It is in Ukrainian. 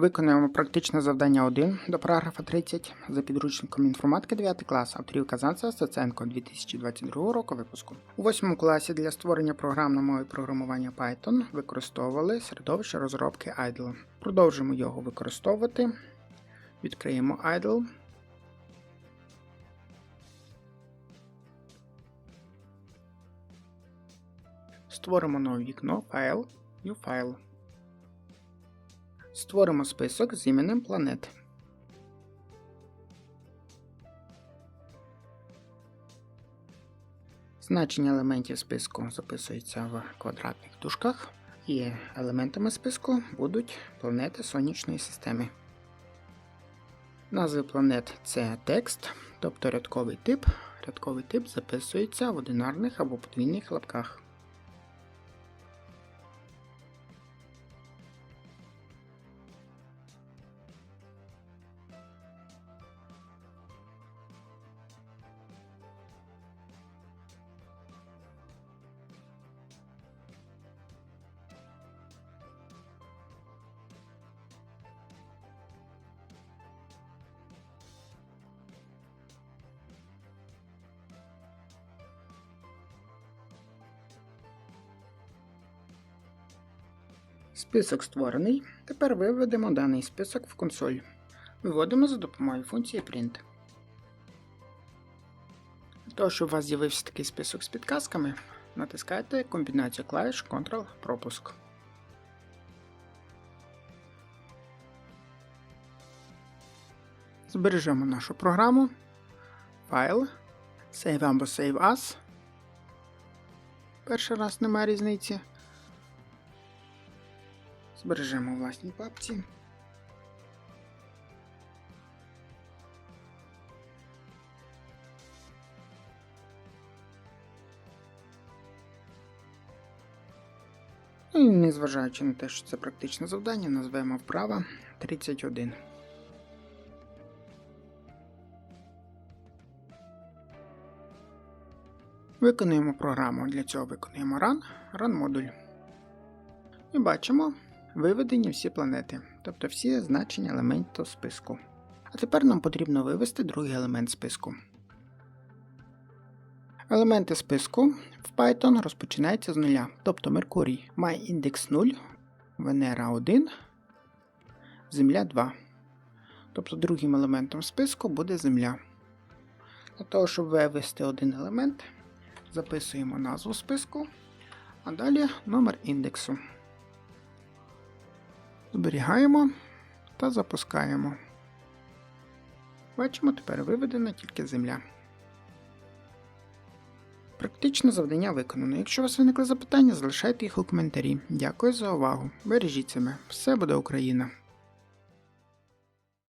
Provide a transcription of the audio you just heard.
Виконуємо практичне завдання 1 до параграфа 30 за підручником інформатики 9 клас авторів Казанцева Стеценко 2022 року випуску. У 8 класі для створення програмної мови програмування Python використовували середовище розробки IDLE. Продовжимо його використовувати. Відкриємо IDLE. Створимо нове вікно File, New File. Створимо список з іменем планет. Значення елементів списку записується в квадратних дужках, і елементами списку будуть планети сонячної системи. Назви планет це текст, тобто рядковий тип. Рядковий тип записується в одинарних або подвійних лапках. Список створений. Тепер виведемо даний список в консоль. Виводимо за допомогою функції print. Щоб у вас з'явився такий список з підказками, натискайте комбінацію клавіш Ctrl-пропуск. Збережемо нашу програму. Файл. Save або Save As. Перший раз немає різниці. Збережемо власній папці. Ну І незважаючи на те, що це практичне завдання, назвемо вправа 31. Виконуємо програму. Для цього виконуємо run, run модуль. І бачимо виведені всі планети, тобто всі значення елементів списку. А тепер нам потрібно вивести другий елемент списку. Елементи списку в Python розпочинаються з нуля, тобто Меркурій має індекс 0, Венера 1, Земля 2. Тобто другим елементом списку буде Земля. Для того, щоб вивести один елемент, записуємо назву списку, а далі номер індексу. Зберігаємо та запускаємо. Бачимо, тепер виведена тільки земля. Практичне завдання виконано. Якщо у вас виникли запитання, залишайте їх у коментарі. Дякую за увагу. Бережіть себе. Все буде Україна!